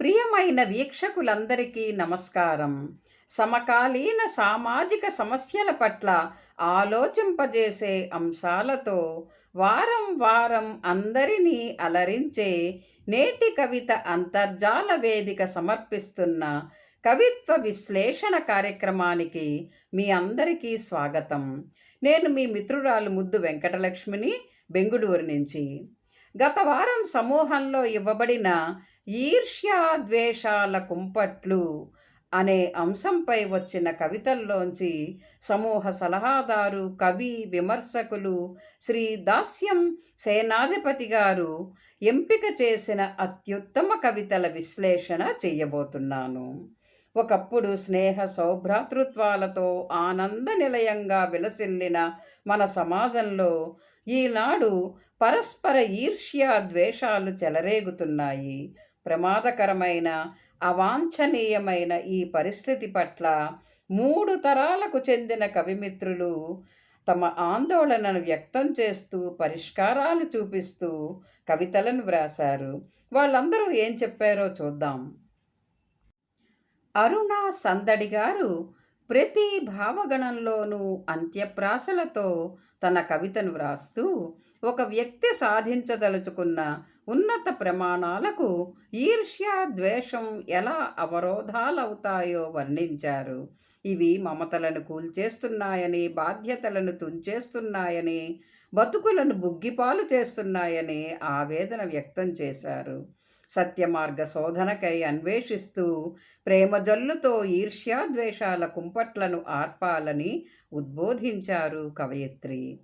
ప్రియమైన వీక్షకులందరికీ నమస్కారం. సమకాలీన సామాజిక సమస్యల పట్ల ఆలోచింపజేసే అంశాలతో వారం వారం అందరినీ అలరించే నేటి కవిత అంతర్జాల వేదిక సమర్పిస్తున్న కవిత్వ విశ్లేషణ కార్యక్రమానికి మీ అందరికీ స్వాగతం. నేను మీ మిత్రురాలు ముద్దు వెంకటలక్ష్మిని బెంగుళూరు నుంచి. గత వారం సమూహంలో ఇవ్వబడిన ఈర్ష్యా ద్వేషాల కుంపట్లు అనే అంశంపై వచ్చిన కవితల్లోంచి సమూహ సలహాదారు కవి విమర్శకులు శ్రీ దాస్యం సేనాధిపతి గారు ఎంపిక చేసిన అత్యుత్తమ కవితల విశ్లేషణ చేయబోతున్నాను. ఒకప్పుడు స్నేహ సౌభ్రాతృత్వాలతో ఆనంద నిలయంగా విలసిల్లిన మన సమాజంలో ఈనాడు పరస్పర ఈర్ష్య ద్వేషాలు చెలరేగుతున్నాయి. ప్రమాదకరమైన అవాంఛనీయమైన ఈ పరిస్థితి పట్ల మూడు తరాలకు చెందిన కవిమిత్రులు తమ ఆందోళనను వ్యక్తం చేస్తూ పరిష్కారాలు చూపిస్తూ కవితలను వ్రాశారు. వాళ్ళందరూ ఏం చెప్పారో చూద్దాం. అరుణ సందడి గారు ప్రతి భావగణంలోనూ అంత్యప్రాసలతో తన కవితను వ్రాస్తూ ఒక వ్యక్తి సాధించదలుచుకున్న ఉన్నత ప్రమాణాలకు ఈర్ష్య ద్వేషం ఎలా అవరోధాలవుతాయో వర్ణించారు. ఇవి మమతలను కూల్చేస్తున్నాయని బాధ్యతలను తుంచేస్తున్నాయని బతుకులను బుగ్గిపాలు చేస్తున్నాయని ఆవేదన వ్యక్తం చేశారు. సత్యమార్గ శోధనకై అన్వేషిస్తూ ప్రేమజల్లుతో ఈర్ష్యాద్వేషాల కుంపట్లను ఆర్పాలని ఉద్బోధించారు కవయిత్రి.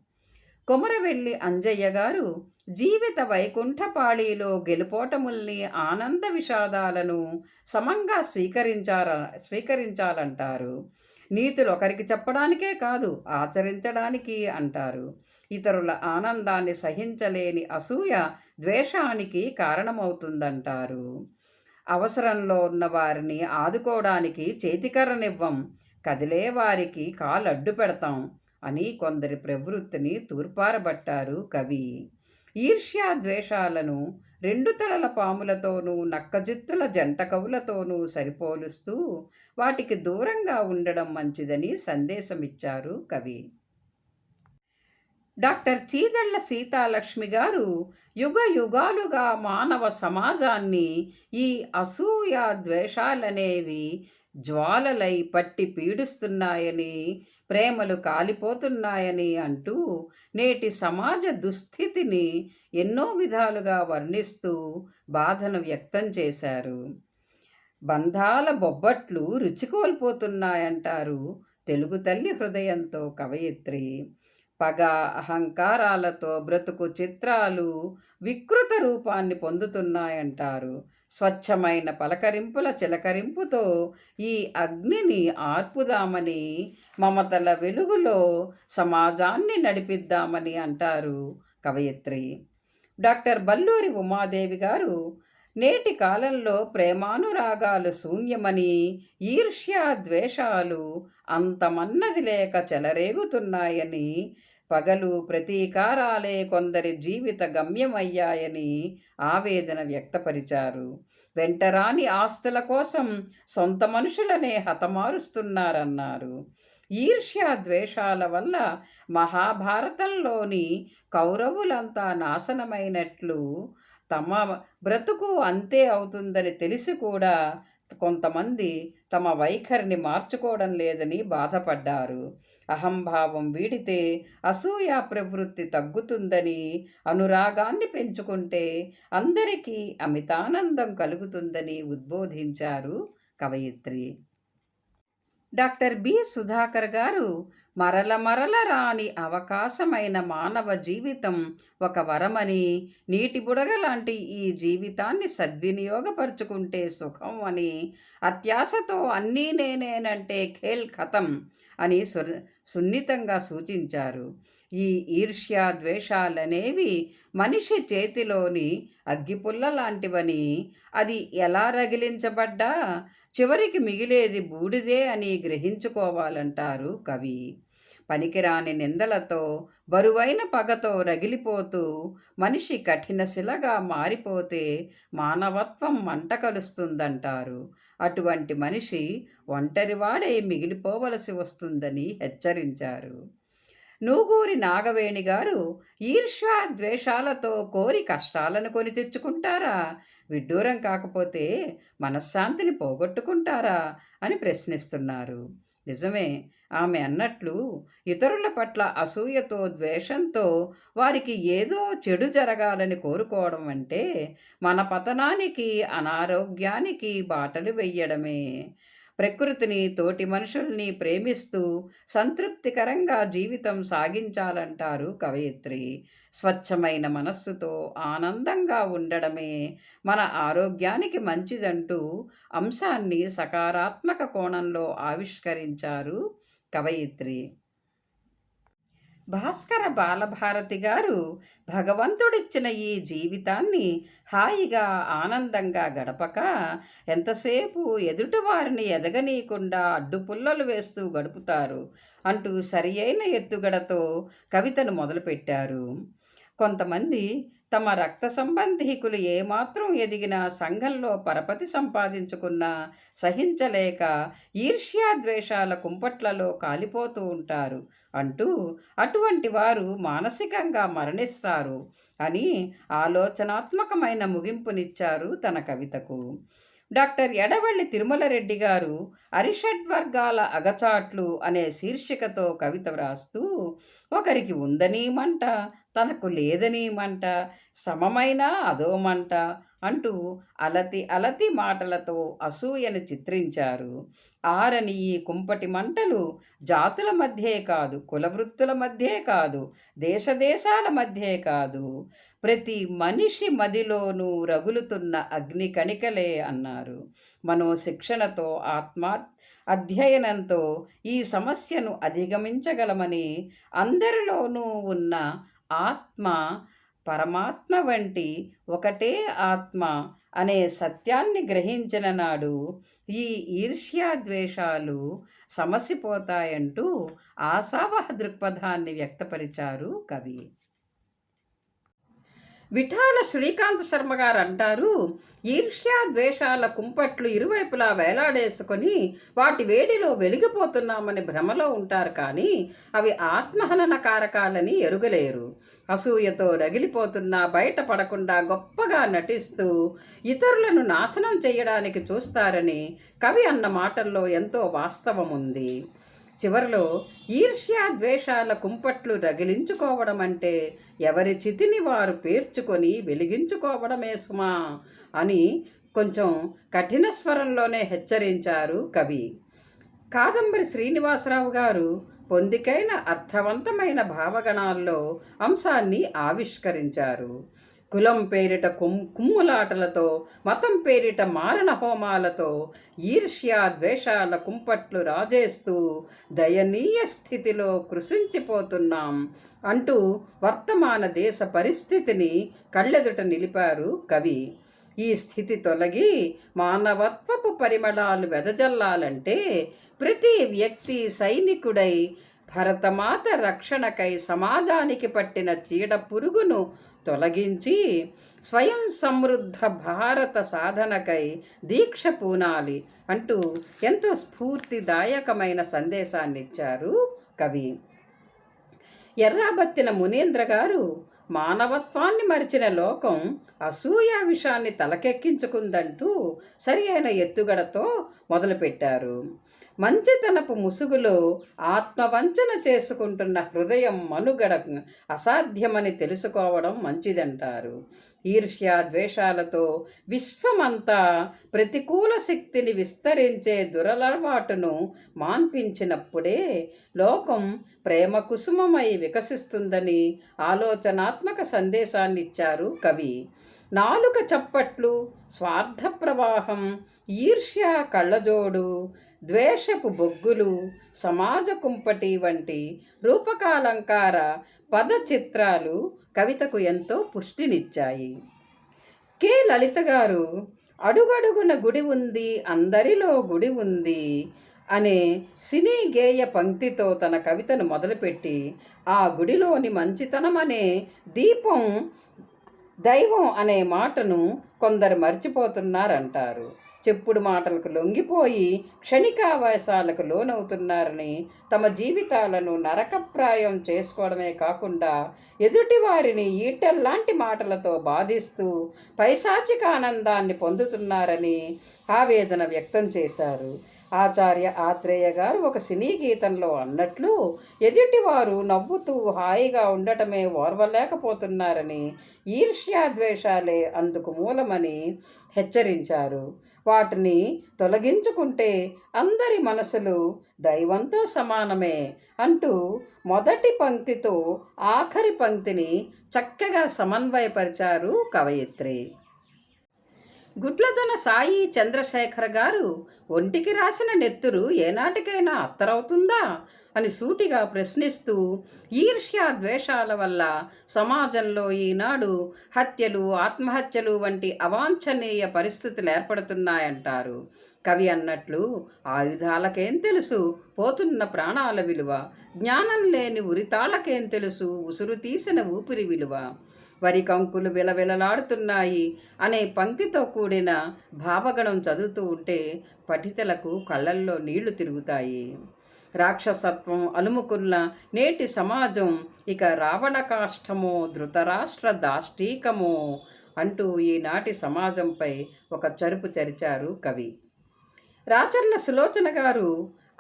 కొమరవెల్లి అంజయ్య గారు జీవిత వైకుంఠపాళీలో గెలుపోటముల్ని ఆనంద విషాదాలను సమంగా స్వీకరించార స్వీకరించాలంటారు. నీతులు ఒకరికి చెప్పడానికే కాదు ఆచరించడానికి అంటారు. ఇతరుల ఆనందాన్ని సహించలేని అసూయ ద్వేషానికి కారణమవుతుందంటారు. అవసరంలో ఉన్న వారిని ఆదుకోవడానికి చేతికర్రనివ్వం కదిలే వారికి కాలడ్డు పెడతాం అని కొందరి ప్రవృత్తిని తూర్పారబట్టారు కవి. ఈర్ష్యా ద్వేషాలను రెండు తలల పాములతోనూ నక్కజిత్తుల జంట కవులతోనూ సరిపోలుస్తూ వాటికి దూరంగా ఉండడం మంచిదని సందేశమిచ్చారు కవి. డాక్టర్ చీదళ్ళ సీతాలక్ష్మి గారు యుగ యుగాలుగా మానవ సమాజాన్ని ఈ అసూయ ద్వేషాలనేవి జ్వాలలై పట్టి పీడిస్తున్నాయని ప్రేమలు కాలిపోతున్నాయని అంటూ నేటి సమాజ దుస్థితిని ఎన్నో విధాలుగా వర్ణిస్తూ బాధను వ్యక్తం చేశారు. బంధాల బొబ్బట్లు రుచి కోల్పోతున్నాయంటారు తెలుగు తల్లి హృదయంతో కవయిత్రి. పగ అహంకారాలతో బ్రతుకు చిత్రాలు వికృత రూపాన్ని పొందుతున్నాయంటారు స్వచ్ఛమైన పలకరింపుల చిలకరింపుతో ఈ అగ్నిని ఆర్పుదామని మమతల వెలుగులో సమాజాన్ని నడిపిద్దామని అంటారు కవయిత్రి. డాక్టర్ బల్లూరి ఉమాదేవి గారు నేటి కాలంలో ప్రేమానురాగాలు శూన్యమని ఈర్ష్యా ద్వేషాలు అంతమన్నది లేక చెలరేగుతున్నాయని పగలు ప్రతీకారాలే కొందరి జీవిత గమ్యమయ్యాయని ఆవేదన వ్యక్తపరిచారు. వెంటరాని ఆస్తుల కోసం సొంత మనుషులనే హతమారుస్తున్నారన్నారు. ఈర్ష్య ద్వేషాల వల్ల మహాభారతంలోని కౌరవులంతా నాశనమైనట్లు తమ బ్రతుకు అంతే అవుతుందని తెలిసి కూడా కొంతమంది తమ వైఖరిని మార్చుకోవడం లేదని బాధపడ్డారు. అహంభావం వీడితే అసూయ ప్రవృత్తి తగ్గుతుందని అనురాగాన్ని పెంచుకుంటే అందరికీ అమితానందం కలుగుతుందని ఉద్బోధించారు కవయిత్రి. Doctor B. సుధాకర్ గారు మరల మరల రాని అవకాశమైన మానవ జీవితం ఒక వరమని నీటి బుడగ లాంటి ఈ జీవితాన్ని సద్వినియోగపరుచుకుంటే సుఖం అని అత్యాశతో అన్నీ నేనేనంటే ఖేల్ ఖతం. అని సున్నితంగా సూచించారు. ఈ ఈర్ష్య ద్వేషాలనేవి మనిషి చేతిలోని అగ్గిపుల్ల లాంటివని అది ఎలా రగిలించబడ్డా? చివరికి మిగిలేది బూడిదే అని గ్రహించుకోవాలంటారు కవి. పనికిరాని నిందలతో బరువైన పగతో రగిలిపోతూ మనిషి కఠిన శిలగా మారిపోతే మానవత్వం మంట కలుస్తుందంటారు. అటువంటి మనిషి ఒంటరివాడే మిగిలిపోవలసి వస్తుందని హెచ్చరించారు. నూగూరి నాగవేణి గారు ఈర్ష్యా ద్వేషాలతో కోరి కష్టాలను కొని తెచ్చుకుంటారా? విడ్డూరం కాకపోతే మనశ్శాంతిని పోగొట్టుకుంటారా? అని ప్రశ్నిస్తున్నారు. నిజమే ఆమె అన్నట్లు ఇతరుల పట్ల అసూయతో ద్వేషంతో వారికి ఏదో చెడు జరగాలని కోరుకోవడం అంటే మన పతనానికి అనారోగ్యానికి బాటలు వెయ్యడమే ప్రకృతిని తోటి మనుషుల్ని ప్రేమిస్తూ సంతృప్తికరంగా జీవితం సాగించాలంటారు కవయిత్రి. స్వచ్ఛమైన మనస్సుతో ఆనందంగా ఉండడమే మన ఆరోగ్యానికి మంచిదంటూ అంశాన్ని సకారాత్మక కోణంలో ఆవిష్కరించారు కవయిత్రి. భాస్కర బాలభారతి గారు భగవంతుడిచ్చిన ఈ జీవితాన్ని హాయిగా ఆనందంగా గడపక ఎంతసేపు ఎదుటివారిని ఎదగనీయకుండా అడ్డుపుల్లలు వేస్తూ గడుపుతారు అంటూ సరియైన ఎత్తుగడతో కవితను మొదలుపెట్టారు. కొంతమంది తమ రక్త సంబంధీకులు ఏమాత్రం ఎదిగినా సంఘంలో పరపతి సంపాదించుకున్నా సహించలేక ఈర్ష్యాద్వేషాల కుంపట్లలో కాలిపోతూ ఉంటారు. అంటూ అటువంటి వారు మానసికంగా మరణిస్తారు అని ఆలోచనాత్మకమైన ముగింపునిచ్చారు తన కవితకు. డాక్టర్ ఎడవల్లి తిరుమలరెడ్డి గారు అరిషడ్వర్గాల అగచాట్లు అనే శీర్షికతో కవిత వ్రాస్తూ ఒకరికి ఉందని మంట తనకు లేదని మంట సమమైన అదో మంట అంటూ అలతి అలతి మాటలతో అసూయను చిత్రించారు. ఆరని ఈ కుంపటి మంటలు జాతుల మధ్యే కాదు కులవృత్తుల మధ్యే కాదు దేశదేశాల మధ్యే కాదు. ప్రతి మనిషి మదిలోనూ రగులుతున్న అగ్ని కణికలే అన్నారు. మనోశిక్షణతో ఆత్మ అధ్యయనంతో ఈ సమస్యను అధిగమించగలమని అందరిలోనూ ఉన్న ఆత్మ పరమాత్మ వంటి ఒకటే ఆత్మ అనే సత్యాన్ని గ్రహించిన నాడు ఈ ఈర్ష్యాద్వేషాలు సమసిపోతాయంటూ ఆశావహ దృక్పథాన్ని వ్యక్తపరిచారు కవి. విఠాల శ్రీకాంత్ శర్మ గారు అంటారు ఈర్ష్యా ద్వేషాల కుంపట్లు ఇరువైపులా వేలాడేసుకొని వాటి వేడిలో వెలిగిపోతున్నామని భ్రమలో ఉంటారు కానీ అవి ఆత్మహనన కారకాలని ఎరుగలేరు. అసూయతో రగిలిపోతున్నా బయటపడకుండా గొప్పగా నటిస్తూ ఇతరులను నాశనం చేయడానికి చూస్తారని కవి అన్న మాటల్లో ఎంతో వాస్తవం ఉంది చివరిలో ఈర్ష్యా ద్వేషాల కుంపట్లు రగిలించుకోవడం అంటే ఎవరి చితిని వారు పేర్చుకొని వెలిగించుకోవడమే సుమా అని కొంచెం కఠిన స్వరంలోనే హెచ్చరించారు కవి. కాదంబరి శ్రీనివాసరావు గారు పొందికైన అర్థవంతమైన భావగణాల్లో అంశాన్ని ఆవిష్కరించారు. కులం పేరిట కుమ్ కుమ్ములాటలతో మతం పేరిట మారణ హోమాలతో ఈర్ష్య ద్వేషాల కుంపట్లు రాజేస్తూ దయనీయ స్థితిలో కృషించిపోతున్నాం అంటూ వర్తమాన దేశ పరిస్థితిని కళ్ళెదుట నిలిపారు కవి. ఈ స్థితి తొలగి మానవత్వపు పరిమళాలు వెదజల్లాలంటే ప్రతి వ్యక్తి సైనికుడై భరతమాత రక్షణకై సమాజానికి పట్టిన చీడ పురుగును తొలగించి స్వయం సమృద్ధ భారత సాధనకై దీక్ష పూనాలి అంటూ ఎంతో స్ఫూర్తిదాయకమైన సందేశాన్ని ఇచ్చారు కవి. ఎర్రాబత్తిన మునీంద్ర గారు మానవత్వాన్ని మరిచిన లోకం అసూయ విషాన్ని తలకెక్కించుకుందంటూ సరి అయిన ఎత్తుగడతో మొదలుపెట్టారు. మంచితనపు ముసుగులో ఆత్మవంచన చేసుకుంటున్న హృదయం మనుగడ అసాధ్యమని తెలుసుకోవడం మంచిదంటారు. ఈర్ష్య ద్వేషాలతో విశ్వమంతా ప్రతికూల శక్తిని విస్తరించే దురలవాటును మాన్పించినప్పుడే లోకం ప్రేమ కుసుమమై వికసిస్తుందని ఆలోచనాత్మక సందేశాన్నిచ్చారు కవి. నాలుక చప్పట్లు స్వార్థ ప్రవాహం ఈర్ష్య కళ్ళజోడు ద్వేషపు బొగ్గులు సమాజ కుంపటి వంటి రూపకాలంకార పద చిత్రాలు కవితకు ఎంతో పుష్టినిచ్చాయి. కె. లలిత గారు అడుగడుగున గుడి ఉంది అందరిలో గుడి ఉంది అనే సినీ గేయ పంక్తితో తన కవితను మొదలుపెట్టి ఆ గుడిలోని మంచితనం అనే దీపం దైవం అనే మాటను కొందరు మర్చిపోతున్నారంటారు. చెప్పుడు మాటలకు లొంగిపోయి క్షణికావేశాలకు లోనవుతున్నారని తమ జీవితాలను నరకప్రాయం చేసుకోవడమే కాకుండా ఎదుటివారిని ఈటల్లాంటి మాటలతో బాధిస్తూ పైశాచిక ఆనందాన్ని పొందుతున్నారని ఆవేదన వ్యక్తం చేశారు. ఆచార్య ఆత్రేయ గారు ఒక సినీ గీతంలో అన్నట్లు ఎదుటివారు నవ్వుతూ హాయిగా ఉండటమే ఓర్వలేకపోతున్నారని ఈర్ష్యాద్వేషాలే అందుకు మూలమని హెచ్చరించారు. వాటిని తొలగించుకుంటే అందరి మనసులు దైవంతో సమానమే అంటూ మొదటి పంక్తితో ఆఖరి పంక్తిని చక్కగా సమన్వయపరిచారు కవయిత్రి. గుడ్లదొన సాయి చంద్రశేఖర్ గారు ఒంటికి రాసిన నెత్తురు ఏనాటికైనా అత్తరవుతుందా? అని సూటిగా ప్రశ్నిస్తూ ఈర్ష్యా ద్వేషాల వల్ల సమాజంలో ఈనాడు హత్యలు ఆత్మహత్యలు వంటి అవాంఛనీయ పరిస్థితులు ఏర్పడుతున్నాయంటారు. కవి అన్నట్లు ఆయుధాలకేం తెలుసు? పోతున్న ప్రాణాల విలువ. జ్ఞానం లేని ఉరితాళకేం తెలుసు? ఉసురు తీసిన ఊపిరి విలువ. వరి కంకులు విలవిలలాడుతున్నాయి అనే పంక్తితో కూడిన భావగణం చదువుతూ ఉంటే పఠితలకు కళ్ళల్లో నీళ్ళు తిరుగుతాయి. రాక్షసత్వం అలుముకున్న నేటి సమాజం ఇక రావణ కాష్టమో ధృతరాష్ట్ర దాష్టీకమో అంటూ ఈనాటి సమాజంపై ఒక చరుపు చరిచారు కవి. రాచర్ల సులోచన గారు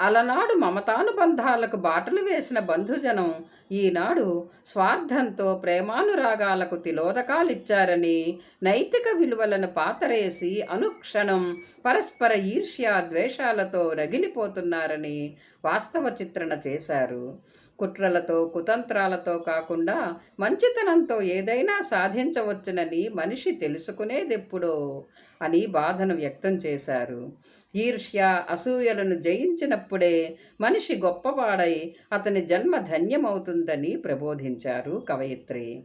అలనాడు మమతానుబంధాలకు బాటలు వేసిన బంధుజనం ఈనాడు స్వార్థంతో ప్రేమానురాగాలకు తిలోదకాలిచ్చారని నైతిక విలువలను పాతరేసి అనుక్షణం పరస్పర ఈర్ష్య ద్వేషాలతో రగిలిపోతున్నారని వాస్తవ చిత్రణ చేశారు. కుట్రలతో కుతంత్రాలతో కాకుండా మంచితనంతో ఏదైనా సాధించవచ్చునని మనిషి తెలుసుకునేదెప్పుడో అని బాధను వ్యక్తం చేశారు. ఈర్ష్య అసూయలను జయించినప్పుడే మనిషి గొప్పవాడై అతని జన్మ ధన్యమవుతుందని ప్రబోధించారు కవయిత్రి.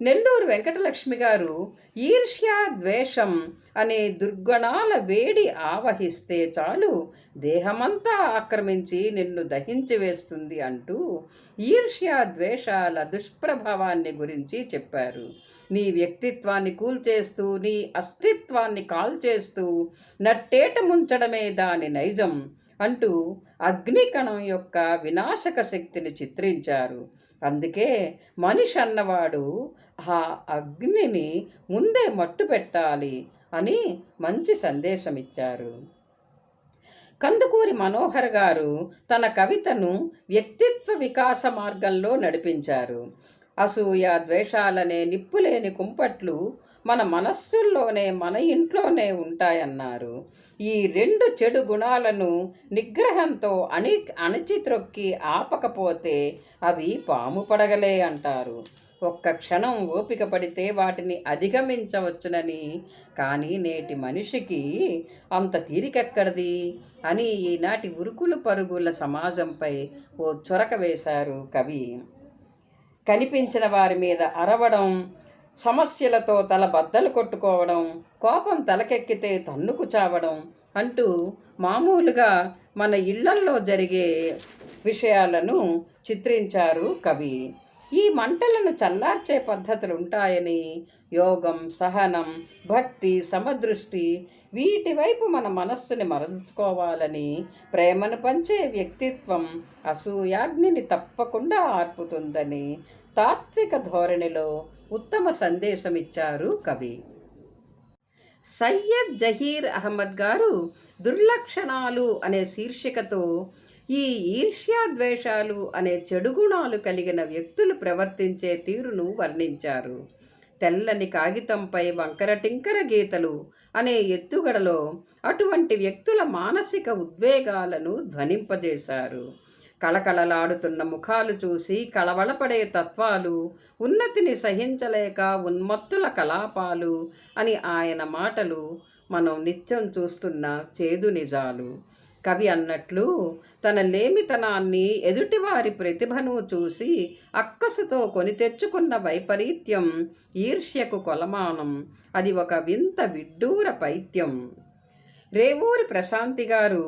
నెల్లూరు వెంకటలక్ష్మి గారు ఈర్ష్య ద్వేషం అనే దుర్గుణాల వేడి ఆవహిస్తే చాలు దేహమంతా ఆక్రమించి నిన్ను దహించి వేస్తుంది అంటూ ఈర్ష్య ద్వేషాల దుష్ప్రభావాన్ని గురించి చెప్పారు. నీ వ్యక్తిత్వాన్ని కూల్చేస్తూ నీ అస్తిత్వాన్ని కాల్చేస్తూ నట్టేట ముంచడమే దాని నైజం అంటూ అగ్నికణం యొక్క వినాశక శక్తిని చిత్రించారు. అందుకే మనిషి అన్నవాడు ఆ అగ్నిని ముందే మట్టు పెట్టాలి అని మంచి సందేశం ఇచ్చారు కందుకూరి మనోహర్ గారు తన కవితను వ్యక్తిత్వ వికాస మార్గంలో నడిపించారు. అసూయ ద్వేషాలనే నిప్పులేని కుంపట్లు మన మనస్సుల్లోనే మన ఇంట్లోనే ఉంటాయన్నారు. ఈ రెండు చెడు గుణాలను నిగ్రహంతో అణి అణచిత్రొక్కి ఆపకపోతే అవి పాము పడగలే అంటారు. ఒక్క క్షణం ఓపిక పడితే వాటిని అధిగమించవచ్చునని. కానీ నేటి మనిషికి అంత తీరికెక్కడిది? అని ఈనాటి ఉరుకులు పరుగుల సమాజంపై ఓ చొరక వేశారు కవి. కనిపించిన వారి మీద అరవడం సమస్యలతో తల బద్దలు కొట్టుకోవడం కోపం తలకెక్కితే తన్నుకు చావడం అంటూ మామూలుగా మన ఇళ్ళల్లో జరిగే విషయాలను చిత్రించారు కవి. ఈ మంటలను చల్లార్చే పద్ధతులు ఉంటాయని యోగం సహనం భక్తి సమదృష్టి వీటి వైపు మన మనస్సుని మరల్చుకోవాలని ప్రేమను పంచే వ్యక్తిత్వం అసూయాగ్నిని తప్పకుండా ఆర్పుతుందని తాత్విక ధోరణిలో ఉత్తమ సందేశమిచ్చారు కవి. సయ్యద్ జహీర్ అహ్మద్ గారు దుర్లక్షణాలు అనే శీర్షికతో ఈ ఈర్ష్యాద్వేషాలు అనే చెడు గుణాలు కలిగిన వ్యక్తులు ప్రవర్తించే తీరును వర్ణించారు. తెల్లని కాగితంపై వంకర టింకర గీతలు అనే ఎత్తుగడలో అటువంటి వ్యక్తుల మానసిక ఉద్వేగాలను ధ్వనింపజేశారు. కళకళలాడుతున్న ముఖాలు చూసి కళవళపడే తత్వాలు ఉన్నతిని సహించలేక ఉన్మత్తుల కలాపాలు అని ఆయన మాటలు మనం నిత్యం చూస్తున్న చేదు నిజాలు. కవి అన్నట్లు తన లేమితనాన్ని ఎదుటివారి ప్రతిభను చూసి అక్కసుతో కొని తెచ్చుకున్న వైపరీత్యం ఈర్ష్యకు కొలమానం. అది ఒక వింత విడ్డూర పైత్యం. రేవూరి ప్రశాంతి గారు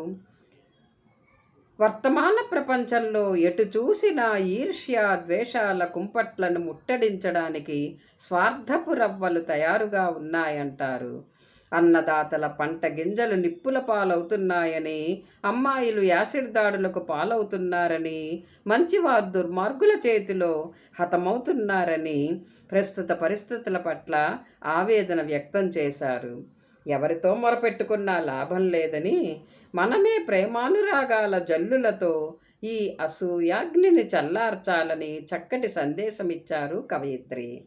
వర్తమాన ప్రపంచంలో ఎటు చూసినా ఈర్ష్య ద్వేషాల కుంపట్లను ముట్టడించడానికి స్వార్థపు రవ్వలు తయారుగా ఉన్నాయంటారు. అన్నదాతల పంట గింజలు నిప్పుల పాలవుతున్నాయని అమ్మాయిలు యాసిడ్ దాడులకు పాలవుతున్నారని మంచివారు దుర్మార్గుల చేతిలో హతమవుతున్నారని ప్రస్తుత పరిస్థితుల పట్ల ఆవేదన వ్యక్తం చేశారు. ఎవరితో మొరపెట్టుకున్నా లాభం లేదని మనమే ప్రేమానురాగాల జల్లులతో ఈ అసూయాగ్నిని చల్లార్చాలని చక్కటి సందేశమిచ్చారు కవయిత్రి.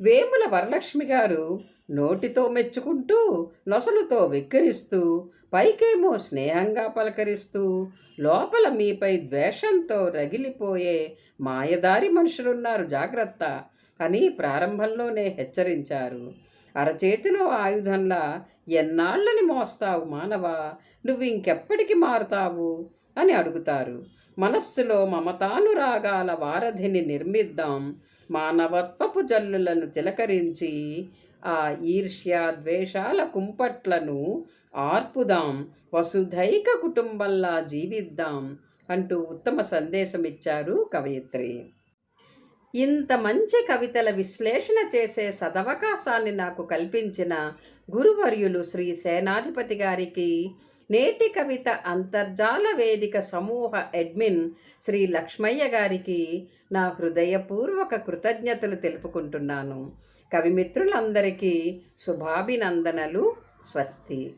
వేముల వరలక్ష్మి గారు నోటితో మెచ్చుకుంటూ నొసలుతో వెక్కిరిస్తూ పైకేమో స్నేహంగా పలకరిస్తూ లోపల మీపై ద్వేషంతో రగిలిపోయే మాయదారి మనుషులున్నారు జాగ్రత్త అని ప్రారంభంలోనే హెచ్చరించారు. అరచేతిలో ఆయుధంలా ఎన్నాళ్ళని మోస్తావు మానవా? నువ్వు ఇంకెప్పటికి మారుతావు? అని అడుగుతారు. మనస్సులో మమతానురాగాల వారధిని నిర్మిద్దాం. మానవత్వపు జల్లులను చిలకరించి ఆ ఈర్ష్య ద్వేషాల కుంపట్లను ఆర్పుదాం వసుధైక కుటుంబంలా జీవిద్దాం అంటూ ఉత్తమ సందేశం ఇచ్చారు కవయిత్రి. ఇంత మంచి కవితల విశ్లేషణ చేసే సదవకాశాన్ని నాకు కల్పించిన గురువర్యులు శ్రీ సేనాధిపతి గారికి నేటి కవిత అంతర్జాల వేదిక సమూహ అడ్మిన్ శ్రీ లక్ష్మయ్య గారికి నా హృదయపూర్వక కృతజ్ఞతలు తెలుపుకుంటున్నాను. కవిమిత్రులందరికీ శుభాభినందనలు. స్వస్తి.